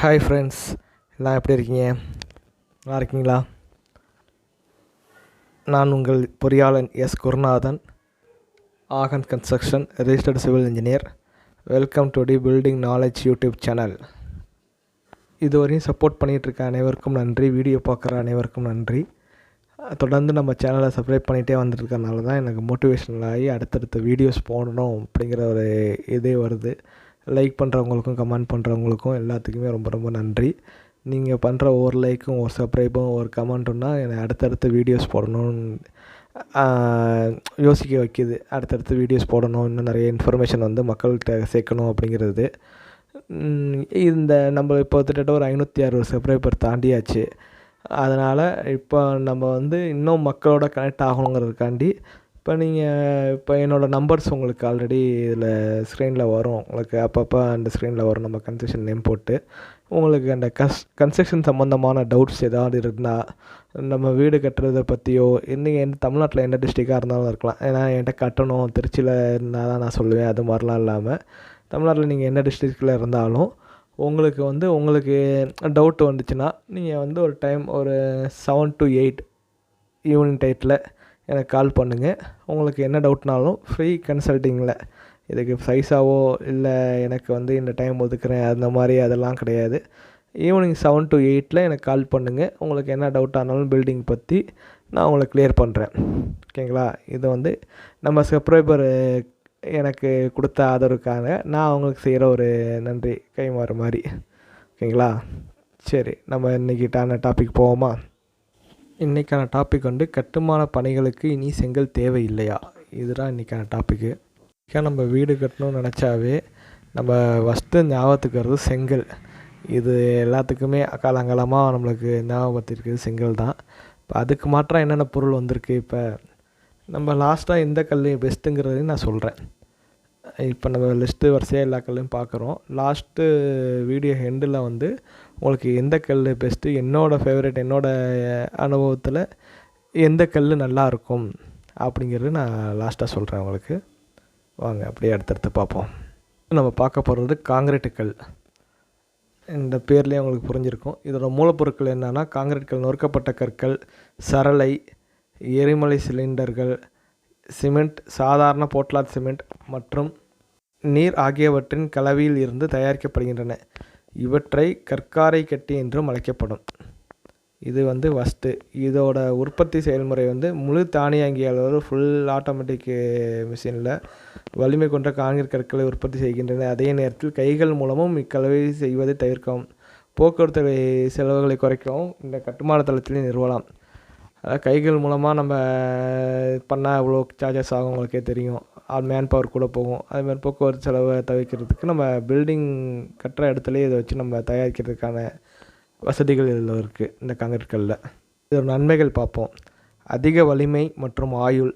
Hi friends எல்லாம் எப்படி இருக்கீங்க? நல்லா இருக்கீங்களா? நான் உங்கள் பொறியாளன் S Gurunathan Aagan construction registered civil engineer welcome to the building knowledge YouTube channel இதுவரையும் சப்போர்ட் பண்ணிகிட்ருக்க அனைவருக்கும் நன்றி. வீடியோ பார்க்குற அனைவருக்கும் நன்றி. தொடர்ந்து நம்ம சேனலை சப்ஸ்கிரைப் பண்ணிகிட்டே வந்துட்டுருக்கனால தான் எனக்கு மோட்டிவேஷனல் ஆகி அடுத்தடுத்த வீடியோஸ் போடணும் அப்படிங்கிற ஒரு இதே வருது. லைக் பண்ணுறவங்களுக்கும் கமெண்ட் பண்ணுறவங்களுக்கும் எல்லாத்துக்குமே ரொம்ப ரொம்ப நன்றி. நீங்கள் பண்ணுற ஒவ்வொரு லைக்கும் ஒரு சப்ஸ்கிரைபும் ஒரு கமெண்ட்டுன்னா என்னை அடுத்தடுத்த வீடியோஸ் போடணும்னு யோசிக்க வைக்கிது. அடுத்தடுத்து வீடியோஸ் போடணும் இன்னும் நிறைய இன்ஃபர்மேஷன் வந்து மக்கள்கிட்ட சேர்க்கணும் அப்படிங்கிறது. இந்த நம்ம இப்போ கிட்டத்தட்ட ஒரு ஐநூற்றி அறுபது சப்ஸ்கிரைபர் தாண்டியாச்சு. அதனால் இப்போ நம்ம வந்து இன்னும் மக்களோட கனெக்ட் ஆகணுங்கிறதுக்காண்டி இப்போ நீங்கள் இப்போ என்னோடய நம்பர்ஸ் உங்களுக்கு ஆல்ரெடி இதில் ஸ்க்ரீனில் வரும். உங்களுக்கு அப்பப்போ அந்த ஸ்க்ரீனில் வரும். நம்ம கன்ஸ்ட்ரக்ஷன் நேம் போட்டு. உங்களுக்கு அந்த கஸ் கன்ஸ்ட்ரக்ஷன் சம்மந்தமான டவுட்ஸ் ஏதாவது இருந்தால் நம்ம வீடு கட்டுறதை பற்றியோ நீங்கள் எந்த தமிழ்நாட்டில் எந்த டிஸ்ட்ரிக்டாக இருந்தாலும் இருக்கலாம். ஏன்னா என்கிட்ட கட்டணும் திருச்சியில் இருந்தால் தான் நான் சொல்லுவேன். அது மாதிரிலாம் இல்லாமல் தமிழ்நாட்டில் நீங்கள் எந்த டிஸ்ட்ரிக்டில் இருந்தாலும் உங்களுக்கு வந்து உங்களுக்கு டவுட் வந்துச்சுன்னா நீங்கள் வந்து ஒரு டைம் ஒரு செவன் டு எயிட் ஈவினிங் டைட்டில் எனக்கு கால் பண்ணுங்கள் உங்களுக்கு என்ன டவுட்னாலும் ஃப்ரீ கன்சல்ட்டிங்கில் இதுக்கு சைஸாவோ இல்லை எனக்கு வந்து இந்த டைம் ஒதுக்குறேன் அந்த மாதிரி அதெல்லாம் கிடையாது. ஈவினிங் செவன் டு எயிட்டில் எனக்கு கால் பண்ணுங்கள் உங்களுக்கு என்ன டவுட் ஆனாலும் பில்டிங் பற்றி நான் உங்களுக்கு கிளியர் பண்ணுறேன் ஓகேங்களா இது வந்து நம்ம சப்ரைபர் எனக்கு கொடுத்த ஆதரவுக்காக நான் அவங்களுக்கு செய்கிற ஒரு நன்றி கைமாறு மாதிரி. ஓகேங்களா சரி நம்ம இன்றைக்கிட்டான டாபிக் போவோமா? இன்றைக்கான டாபிக் வந்து கட்டுமான பணிகளுக்கு இனி செங்கல் தேவையில்லையா? இதுதான் இன்றைக்கான டாப்பிக்கு நம்ம வீடு கட்டணும்னு நினச்சாவே நம்ம ஃபஸ்ட்டு ஞாபகத்துக்கு வர்றது செங்கல். இது எல்லாத்துக்குமே காலங்காலமாக நம்மளுக்கு ஞாபகத்திருக்குது செங்கல் தான். இப்போ அதுக்கு மாற்றம் என்னென்ன பொருள் வந்திருக்கு இப்போ? நம்ம லாஸ்ட்டாக எந்த கல் பெஸ்ட்டுங்கிறதையும் நான் சொல்கிறேன் இப்போ நம்ம லிஸ்ட்டு வரிசையாக எல்லா கல்லையும் பார்க்குறோம். லாஸ்ட்டு வீடியோ ஹெண்டில் வந்து உங்களுக்கு எந்த கல் பெஸ்ட்டு என்னோடய ஃபேவரட் என்னோடய அனுபவத்தில் எந்த கல் நல்லாயிருக்கும் அப்படிங்கிறது நான் லாஸ்ட்டாக சொல்கிறேன் உங்களுக்கு. வாங்க அப்படியே அடுத்தடுத்து பார்ப்போம். நம்ம பார்க்க போகிறது காங்கிரீட்டு கல். இந்த பேர்லேயே உங்களுக்கு புரிஞ்சிருக்கும். இதோட மூலப்பொருட்கள் என்னென்னா காங்கிரீட் கல் நொறுக்கப்பட்ட கற்கள் சரளை எரிமலை சிலிண்டர்கள் சிமெண்ட் சாதாரண போட்லாத் சிமெண்ட் மற்றும் நீர் ஆகியவற்றின் கலவையில் இருந்து தயாரிக்கப்படுகின்றன. இவற்றை கற்காரை கட்டி என்றும் அழைக்கப்படும். இது வந்து ஃபஸ்ட்டு இதோட உற்பத்தி செயல்முறை வந்து முழு தானியங்கி அளவு ஃபுல் ஆட்டோமேட்டிக் மிஷினில் வலிமை கொண்ட காங்கிரீட் கற்களை உற்பத்தி செய்கின்றன அதே நேரத்தில் கைகள் மூலமும் இக்கலவை செய்வதை தவிர்க்கவும் போக்குவரத்து செலவுகளை குறைக்கவும் இந்த கட்டுமான தளத்திலே நிறுவலாம். அதாவது கைகள் மூலமாக நம்ம பண்ணால் எவ்வளோ சார்ஜஸ் ஆகும் உங்களுக்கே தெரியும். ஆல் மேன் பவர் கூட போகும். அதுமாதிரி போக்குவரத்து செலவை தவிர்க்கிறதுக்கு நம்ம பில்டிங் கட்டுற இடத்துலையே இதை வச்சு நம்ம தயாரிக்கிறதுக்கான வசதிகள் இதில் இருக்குது இந்த காங்கிரீட் கல்லில் இதோட நன்மைகள் பார்ப்போம். அதிக வலிமை மற்றும் ஆயுள்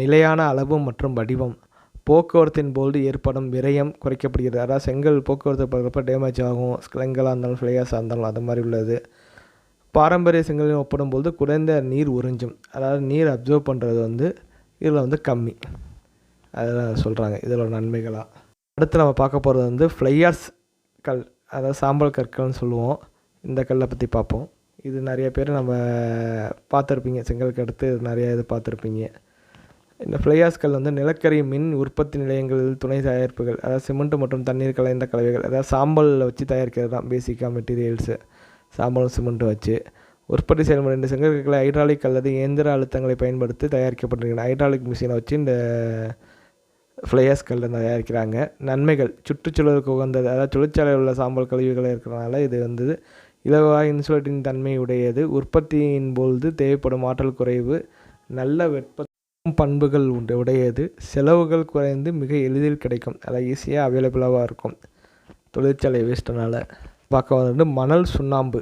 நிலையான அளவு மற்றும் வடிவம். போக்குவரத்தின் போது ஏற்படும் விரயம் குறைக்கப்படுகிறது. அதாவது செங்கல் போக்குவரத்து பார்க்குறப்ப டேமேஜ் ஆகும். செங்கலாக இருந்தாலும் ஃப்ளையாஸாக இருந்தாலும் அது மாதிரி உள்ளது. பாரம்பரிய செங்கலின் ஒப்பிடும்போது குறைந்த நீர் உறிஞ்சும். அதாவது நீர் அப்சர்வ் பண்ணுறது வந்து இதில் வந்து கம்மி. அதெல்லாம் சொல்கிறாங்க இதில் நன்மைகளாக அடுத்து நம்ம பார்க்க போகிறது வந்து ஃப்ளையார்ஸ் கல் அதாவது சாம்பல் கற்கள்னு சொல்லுவோம். இந்த கல்லை பற்றி பார்ப்போம். இது நிறைய பேர் நம்ம பார்த்துருப்பீங்க. செங்கலுக்கு அடுத்து நிறைய இது பார்த்துருப்பீங்க. இந்த ஃப்ளையாஸ் கல் வந்து நிலக்கரி மின் உற்பத்தி நிலையங்களில் துணை தயாரிப்புகள் அதாவது சிமெண்ட் மற்றும் தண்ணீர் கலந்த கலவைகள் அதாவது சாம்பலில் வச்சு தயாரிக்கிறது தான் பேசிக்காக மெட்டீரியல்ஸு சாம்பலும் சிமெண்ட்டும் வச்சு உற்பத்தி செயல்முறை இந்த செங்கற்களை ஹைட்ராலிக் அல்லது இயந்திர அழுத்தங்களை பயன்படுத்தி தயாரிக்கப்படுகின்றன ஹைட்ராலிக் மிஷினை வச்சு இந்த ஃப்ளையர்ஸ் கல்லை தயாரிக்கிறாங்க. நன்மைகள் சுற்றுச்சூழலுக்கு உகந்தது. அதாவது தொழிற்சாலையில் உள்ள சாம்பல் கழிவுகள் இருக்கிறனால இது வந்து இலவாக இன்சுலேட்டின் தன்மை உடையது உற்பத்தியின் பொழுது தேவைப்படும் ஆற்றல் குறைவு நல்ல வெப்ப பண்புகள் உண்டு உடையது. செலவுகள் குறைந்து மிக எளிதில் கிடைக்கும். அதாவது ஈஸியாக அவைலபிளாக இருக்கும். தொழிற்சாலை வேஸ்ட்டனால் பார்க்க வந்து மணல் சுண்ணாம்பு.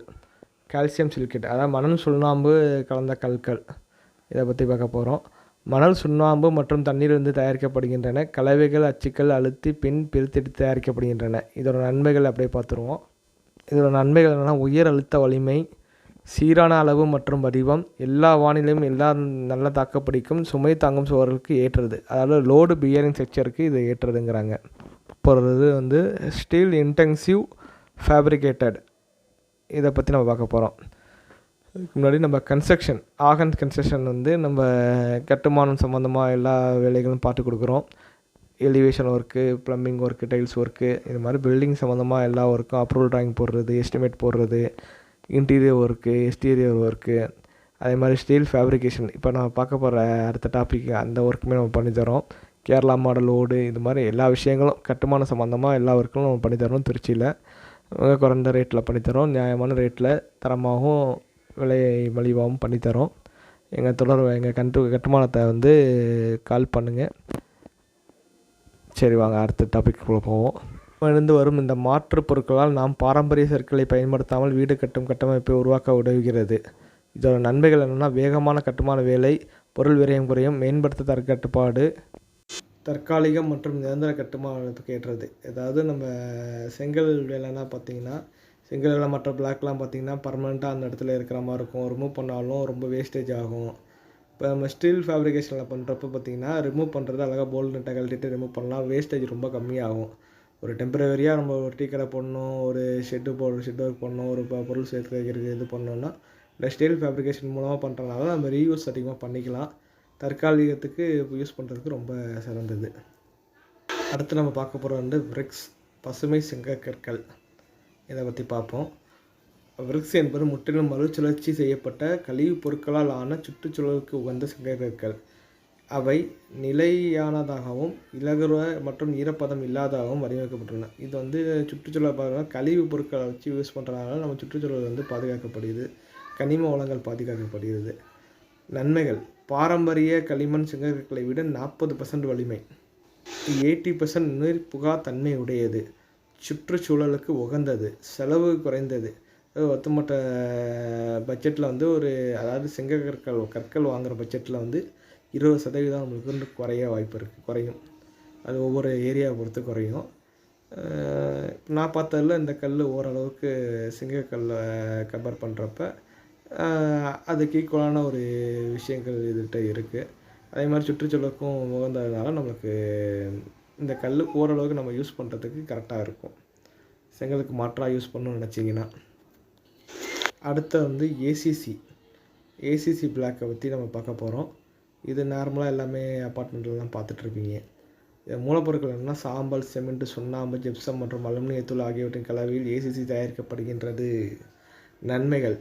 கால்சியம் சிலிக்கேட் அதாவது மணல் சுண்ணாம்பு கலந்த கற்கள். இதை பற்றி பார்க்க போகிறோம் மணல் சுண்ணாம்பு மற்றும் தண்ணீரிலிருந்து தயாரிக்கப்படுகின்றன. கலவைகள் அச்சுக்கள் அழுத்தி பின் பிரித்தெடுத்து தயாரிக்கப்படுகின்றன. இதோட நன்மைகள் அப்படியே பார்த்துருவோம். இதோட நன்மைகள் என்னென்னா உயர் அழுத்த வலிமை சீரான அளவு மற்றும் வடிவம் எல்லா வானிலையும் எல்லா நல்ல தாக்கப்பிடிக்கும் சுமை தாங்கும் சுவர்களுக்கு ஏற்றது. அதாவது லோடு பியரிங் செக்சருக்கு இது ஏற்றதுங்கிறாங்க. இது வந்து ஸ்டீல் இன்டென்சிவ் ஃபேப்ரிகேட்டட் இதை பற்றி நம்ம பார்க்க போகிறோம் அதுக்கு முன்னாடி நம்ம கன்ஸ்ட்ரக்ஷன் ஆகன் கன்ஸ்ட்ரக்ஷன் வந்து நம்ம கட்டுமானம் சம்மந்தமாக எல்லா வேலைகளும் பார்த்து கொடுக்குறோம். Elevation work plumbing work tiles work இது மாதிரி பில்டிங் சம்மந்தமாக எல்லா ஒர்க்கும் அப்ரூவல் ட்ராயிங் போடுறது எஸ்டிமேட் போடுறது இன்டீரியர் ஒர்க்கு எக்ஸ்டீரியர் ஒர்க்கு அதே மாதிரி ஸ்டீல் ஃபேப்ரிகேஷன் இப்போ நம்ம பார்க்க போகிற அடுத்த டாபிக் அந்த ஒர்க்குமே நம்ம பண்ணித்தரோம் கேரளா மாடல் ஓடு இது மாதிரி எல்லா விஷயங்களும் கட்டுமான சம்மந்தமாக எல்லா ஒர்க்கும் நம்ம பண்ணித்தரோம் திருச்சியில். குறைந்த ரேட்டில் பண்ணித்தரோம். நியாயமான ரேட்டில் தரமாகவும் விலை மலிவாகவும் பண்ணித்தரோம். எங்கள் தொடர் எங்கள் கட்டு கட்டுமானத்தை வந்து கால் பண்ணுங்கள் சரி வாங்க அடுத்த டாபிக்குள்ளே போவோம். இருந்து வரும் இந்த மாற்றுப் பொருட்களால் நாம் பாரம்பரிய சொற்களை பயன்படுத்தாமல் வீடு கட்டும் கட்டமைப்பை உருவாக்க உதவுகிறது. இதோட நன்மைகள் என்னென்னா வேகமான கட்டுமான வேலை பொருள் விரயம் குறையும் மேம்படுத்த தற்கட்டுப்பாடு தற்காலிகம் மற்றும் நிரந்தர கட்டுமானத்துக்கு ஏற்றது. அதாவது நம்ம செங்கல் வேலைன்னா பார்த்தீங்கன்னா செங்கல் வேலை மற்ற பிளாக்லாம் பார்த்தீங்கன்னா பர்மனெண்ட்டாக அந்த இடத்துல இருக்கிற மாதிரி இருக்கும். ரிமூவ் பண்ணாலும் ரொம்ப வேஸ்டேஜ் ஆகும். இப்போ நம்ம ஸ்டீல் ஃபேப்ரிகேஷனில் பண்ணுறப்ப பார்த்தீங்கன்னா ரிமூவ் பண்ணுறது அழகாக போல்டு நெட்டை கழட்டிட்டு ரிமூவ் பண்ணலாம். வேஸ்டேஜ் ரொம்ப கம்மியாகும். ஒரு டெம்பரவரியாக நம்ம ஒரு டீ கடை போடணும் ஒரு ஷெட்டு போ ஷெட் ஒர்க் பண்ணணும் ஒரு ப- பொருள் சேர்த்து வைக்கிறது இது பண்ணோன்னா இந்த ஸ்டீல் ஃபேப்ரிகேஷன் மூலமாக பண்ணுறதுனால நம்ம ரீயூஸ் அதிகமாக பண்ணிக்கலாம். தற்காலிகத்துக்கு யூஸ் பண்ணுறதுக்கு ரொம்ப சிறந்தது. அடுத்து நம்ம பார்க்க போகிறது வந்து பிரிக்ஸ் பசுமை செங்கற்கற்கள் இதை பற்றி பார்ப்போம். பிரிக்ஸ் என்பது முற்றிலும் மறுசுழற்சி செய்யப்பட்ட கழிவுப் பொருட்களால் ஆன சுற்றுச்சூழலுக்கு உகந்த செங்கற்கற்கள் அவை நிலையானதாகவும் இலகுர மற்றும் ஈரப்பதம் இல்லாததாகவும் வடிவமைக்கப்பட்டுள்ளன. இது வந்து சுற்றுச்சூழல் பார்த்தீங்கன்னா கழிவுப் பொருட்களை வச்சு யூஸ் பண்ணுறதுனால நம்ம சுற்றுச்சூழல் வந்து பாதுகாக்கப்படுகிறது. கனிம வளங்கள் பாதுகாக்கப்படுகிறது. நன்மைகள். பாரம்பரிய களிமண் செங்கற்களை விட நாற்பது பர்சன்ட் வலிமை. எயிட்டி பர்சன்ட் நீர் புகா தன்மை உடையது சுற்றுச்சூழலுக்கு உகந்தது. செலவு குறைந்தது. ஒத்துமொட்ட பட்ஜெட்டில் வந்து ஒரு அதாவது செங்கற்கற்கள் கற்கள் வாங்குகிற பட்ஜெட்டில் வந்து இருபது சதவீதம் நம்மளுக்கு வந்து குறைய வாய்ப்பு இருக்குது குறையும். அது ஒவ்வொரு ஏரியாவை பொறுத்து குறையும். நான் பார்த்ததில் இந்த கல் ஓரளவுக்கு சிங்கக்கல்லை கவர் பண்ணுறப்ப அதுக்கு ஈக்குவலான ஒரு விஷயங்கள் இதுகிட்ட இருக்குது அதே மாதிரி சுற்றுச்சூழலுக்கும் உகந்ததுனால நம்மளுக்கு இந்த கல் ஓரளவுக்கு நம்ம யூஸ் பண்ணுறதுக்கு கரெக்டாக இருக்கும். செங்கலுக்கு மாற்றாக யூஸ் பண்ணணும்னு நினச்சிங்கன்னா. அடுத்து வந்து ஏசிசி ஏசிசி பிளாக்கை பற்றி நம்ம பார்க்க போகிறோம் இது நார்மலாக எல்லாமே அப்பார்ட்மெண்ட்லலாம் பார்த்துட்ருப்பீங்க இதை மூலப்பொருட்கள் என்ன சாம்பல் சிமெண்ட் சுண்ணாம்பு ஜிப்சம் மற்றும் அலுமினியத்தூள் ஆகியவற்றின் கலவையில் ஏசிசி தயாரிக்கப்படுகின்றது. நன்மைகள்.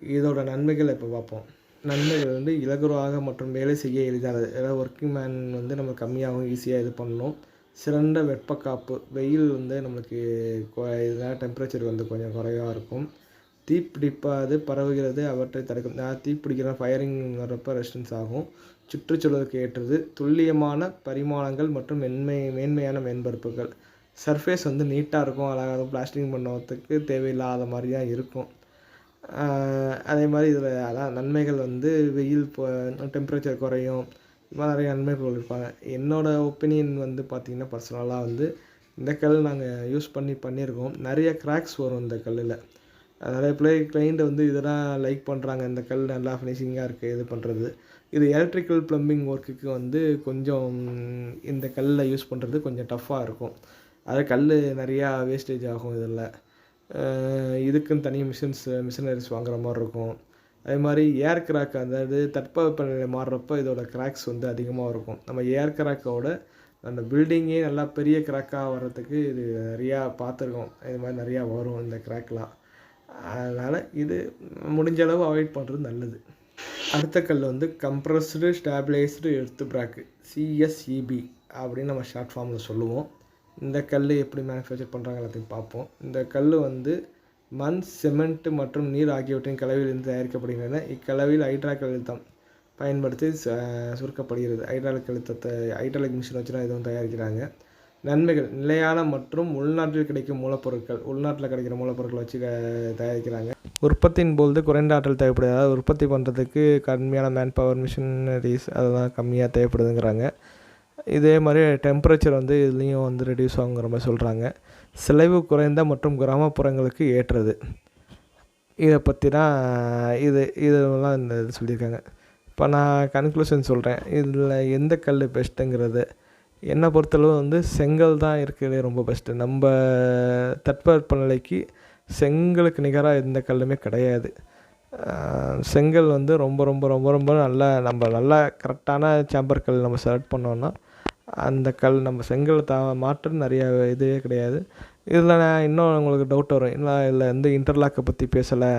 இதோட நன்மைகள் இப்போ பார்ப்போம். நன்மைகள் வந்து இலகுவாக மற்றும் வேலை செய்ய எளிதானது அதாவது ஒர்க்கிங் மேன் வந்து நம்ம கம்மியாகவும் ஈஸியாக இது பண்ணணும். சிறந்த வெப்பக்காப்பு. வெயில் வந்து நம்மளுக்கு கொ- இதனால் டெம்பரேச்சர் வந்து கொஞ்சம் குறைவாக இருக்கும். தீப்பிடிப்பாது பரவுகிறது அவற்றை தடுக்கும். நான் தீப்பிடிக்கிற ஃபயரிங் வரப்ப ரெசிஸ்டன்ஸ் ஆகும். சுற்றுச்சூழலுக்கு ஏற்றது. துல்லியமான பரிமாணங்கள் மற்றும் மென்மை மேன்மையான மேன்பரப்புகள் சர்ஃபேஸ் வந்து நீட்டாக இருக்கும். அழகாக பிளாஸ்டிங் பண்ணுறதுக்கு தேவையில்லாத மாதிரி தான் இருக்கும். அதே மாதிரி இதில் அதான் நன்மைகள் வந்து வெயில் டெம்பரேச்சர் குறையும். இது மாதிரி நிறைய நன்மைகள் இருப்பாங்க. என்னோடய ஒப்பீனியன் வந்து பார்த்திங்கன்னா பர்சனலாக வந்து இந்த கல் நாங்கள் யூஸ் பண்ணி பண்ணியிருக்கோம். நிறைய கிராக்ஸ் வரும் இந்த கல்லில். நிறைய பிளே கிளைண்ட் வந்து இதெல்லாம் லைக் பண்ணுறாங்க இந்த கல் நல்லா ஃபினிஷிங்காக இருக்குது இது பண்ணுறது இது எலக்ட்ரிக்கல் ப்ளம்பிங் ஒர்க்குக்கு வந்து கொஞ்சம் இந்த கல்லில் யூஸ் பண்ணுறது கொஞ்சம் டஃப்பாக இருக்கும். அது கல் நிறையா வேஸ்டேஜ் ஆகும் இதில். இதுக்குன்னு தனி மிஷின்ஸ் மிஷினரிஸ் வாங்குற மாதிரி இருக்கும். அதே மாதிரி ஏர் கிராக் அதாவது தட்பவெப்பநிலை மாறுறப்ப இதோட கிராக்ஸ் வந்து அதிகமாக இருக்கும். நம்ம ஏர் கிராக்கோட அந்த பில்டிங்கே நல்லா பெரிய கிராக்காக வர்றதுக்கு இது நிறையா பார்த்துருக்கோம். இது மாதிரி நிறையா வரும் இந்த கிராக்லாம் அதனால் இது முடிஞ்ச அளவு அவாய்ட் பண்ணுறது நல்லது. அடுத்த கல் வந்து கம்ப்ரஸ்டு ஸ்டாபிளைஸ்டு எர்த்து பிராக்கு சிஎஸ்இபி அப்படின்னு நம்ம ஷார்ட் ஃபார்மில் சொல்லுவோம். இந்த கல் எப்படி மேனுஃபேக்சர் பண்ணுறாங்க எல்லாத்தையும் பார்ப்போம். இந்த கல் வந்து மண் சிமெண்ட் மற்றும் நீர் ஆகியவற்றின் கலவையிலிருந்து தயாரிக்கப்படுகின்றன. இக்கலவையில் ஹைட்ராக் அழுத்தம் பயன்படுத்தி ச- சுருக்கப்படுகிறது. ஹைட்ராலிக் அழுத்தத்தை ஹைட்ராலிக் மிஷின் வச்சு தான் இதுவும் தயாரிக்கிறாங்க. நன்மைகள் நிலையான மற்றும் உள்நாட்டில் கிடைக்கும் மூலப்பொருட்கள் உள்நாட்டில் கிடைக்கிற மூலப்பொருட்களை வச்சு தயாரிக்கிறாங்க. உற்பத்தியின் பொழுது குறைந்த ஆற்றல் தேவைப்படுது அதாவது உற்பத்தி பண்ணுறதுக்கு கம்மியான மேன் பவர் மிஷினரிஸ் அதெல்லாம் கம்மியாக தேவைப்படுதுங்கிறாங்க. இதே மாதிரி டெம்பரேச்சர் வந்து இதுலேயும் வந்து ரெடியூஸ் ஆகுங்கிற மாதிரி சொல்கிறாங்க செலவு குறைந்த மற்றும் கிராமப்புறங்களுக்கு ஏற்றது. இதை பற்றி தான் இது இதெல்லாம் இந்த இது சொல்லியிருக்காங்க. இப்போ நான் கன்க்ளூஷன் சொல்கிறேன் இதில் எந்த கல் பெஸ்ட்டுங்கிறது என்னை பொறுத்தளவு வந்து செங்கல் தான் இருக்கிறதே ரொம்ப பெஸ்ட்டு நம்ம தட்பவெப்பநிலைக்கு செங்கலுக்கு நிகராக எந்த கல்லுமே கிடையாது. செங்கல் வந்து ரொம்ப ரொம்ப ரொம்ப ரொம்ப நல்ல நம்ம நல்லா கரெக்டான சாம்பர் கல் நம்ம செலக்ட் பண்ணோன்னா அந்த கல் நம்ம செங்கல் தா மாற்றம் நிறையா இதுவே கிடையாது. இதில் நான் இன்னும் உங்களுக்கு டவுட் வரும். இல்லை இதில் வந்து இன்டர்லாக்கை பற்றி பேசலை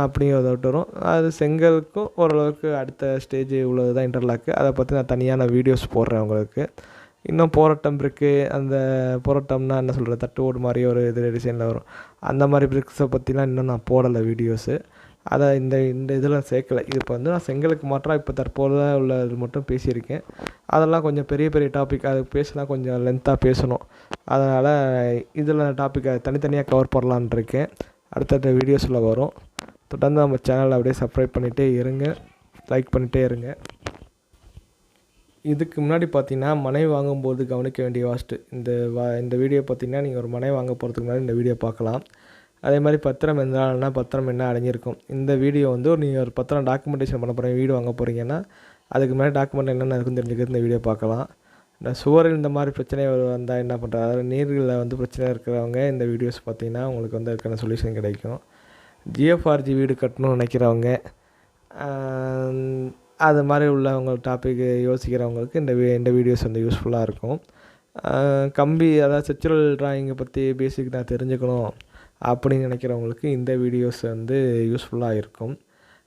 அப்படிங்கிற டவுட் வரும். அது செங்கலுக்கும் ஓரளவுக்கு அடுத்த ஸ்டேஜ் உள்ளது தான் இன்டர்லாக்கு அதை பற்றி நான் தனியான வீடியோஸ் போடுறேன் உங்களுக்கு. இன்னும் போராட்டம் பிரிக்கு அந்த போராட்டம்னா என்ன சொல்கிறது தட்டு ஓடு மாதிரி ஒரு இது டிசைனில் வரும். அந்த மாதிரி பிரிக்ஸை பற்றிலாம் இன்னும் நான் போடலை வீடியோஸு அதை இந்த இந்த இதில் சேர்க்கல. இது இப்போ வந்து நான் செங்கலுக்கு மாற்றாக இப்போ தற்போது உள்ள இது மட்டும் பேசியிருக்கேன். அதெல்லாம் கொஞ்சம் பெரிய பெரிய டாபிக் அது பேசினா கொஞ்சம் லென்த்தாக பேசணும். அதனால் இதில் டாப்பிக்கை தனித்தனியாக கவர் பண்ணலான் இருக்கேன். அடுத்தடுத்த வீடியோஸில் வரும். தொடர்ந்து நம்ம சேனலை அப்படியே சப்ஸ்கிரைப் பண்ணிகிட்டே இருங்க. லைக் பண்ணிகிட்டே இருங்க. இதுக்கு முன்னாடி பார்த்தீங்கன்னா மனை வாங்கும்போது கவனிக்க வேண்டிய வாஸ்ட்டு இந்த வா இந்த வீடியோ பார்த்தீங்கன்னா நீங்கள் ஒரு மனை வாங்க போகிறதுக்கு முன்னாடி இந்த வீடியோ பார்க்கலாம். அதே மாதிரி பத்திரம் எந்தாலும்னா பத்திரம் என்ன அடங்கியிருக்கும்? இந்த வீடியோ வந்து ஒரு நீங்கள் ஒரு பத்திரம் டாக்குமெண்டேஷன் பண்ண போகிறீங்க வீடு வாங்க போகிறீங்கன்னா அதுக்கு முன்னாடி டாக்குமெண்ட் என்னென்ன இருக்குன்னு தெரிஞ்சுக்கிறது இந்த வீடியோ பார்க்கலாம். இந்த சுவரில் இந்த மாதிரி பிரச்சனை வந்தால் என்ன பண்ணுறது அதாவது நீர்களில் வந்து பிரச்சனை இருக்கிறவங்க இந்த வீடியோஸ் பார்த்தீங்கன்னா உங்களுக்கு வந்து அதுக்கான சொல்யூஷன் கிடைக்கும். ஜிஎஃப்ஆர்ஜி வீடு கட்டணும்னு நினைக்கிறவங்க அது மாதிரி உள்ளவங்க டாபிக் யோசிக்கிறவங்களுக்கு இந்த வீ இந்த வீடியோஸ் வந்து யூஸ்ஃபுல்லாக இருக்கும். கம்பி அதாவது ஸ்ட்ரக்சரல் ட்ராயிங்கை பற்றி பேசிக் நான் தெரிஞ்சுக்கணும். அப்படின்னு நினைக்கிறவங்களுக்கு இந்த வீடியோஸ் வந்து யூஸ்ஃபுல்லாக இருக்கும்.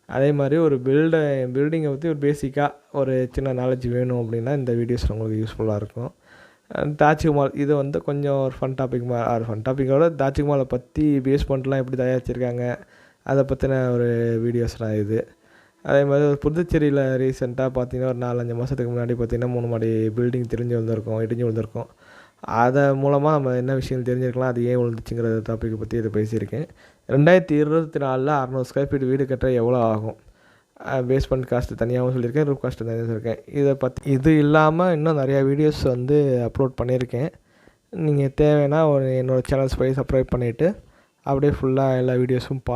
அதே மாதிரி ஒரு பில்டை பில்டிங்கை பற்றி ஒரு பேசிக்காக ஒரு சின்ன நாலேஜ் வேணும் அப்படின்னா இந்த வீடியோஸ் உங்களுக்கு யூஸ்ஃபுல்லாக இருக்கும். தாஜ்மஹால் இது வந்து கொஞ்சம் ஒரு ஃபன் டாபிக் மா ஒரு ஃபன் டாப்பிக்கோட தாஜ்மஹாலை பற்றி பேஸ் பண்ணிட்டுலாம் எப்படி தயாரிச்சிருக்காங்க அதை பற்றின ஒரு வீடியோஸ் தான் இது. அதே மாதிரி ஒரு புதுச்சேரியில் ரீசெண்டாக பார்த்தீங்கன்னா ஒரு நாலஞ்சு மாதத்துக்கு முன்னாடி பார்த்தீங்கன்னா மூணு மாடி பில்டிங் தெரிஞ்சு வந்திருக்கோம் இடிஞ்சு வந்திருக்கோம் அதை மூலமாக நம்ம என்ன விஷயம் தெரிஞ்சிருக்கலாம் அது ஏன் விழுந்துச்சுங்கிற டாப்பிக்கை பற்றி இதை பேசியிருக்கேன். ரெண்டாயிரத்தி இருபத்தி நாலில் அறநூறு ஸ்கொயர் ஃபீட் வீடு கட்ட எவ்வளோ ஆகும்? பேஸ்மெண்ட் காஸ்ட்டு தனியாகவும் சொல்லியிருக்கேன் ரூப் காஸ்ட்டு தனியாக சொல்லியிருக்கேன். இதை பற்றி இது இல்லாமல் இன்னும் நிறையா வீடியோஸ் வந்து அப்லோட் பண்ணியிருக்கேன். நீங்கள் தேவைன்னா ஒரு என்னோடய சேனல்ஸ் போய் சப்ஸ்கிரைப் பண்ணிவிட்டு அப்படியே ஃபுல்லாக எல்லா வீடியோஸும் பா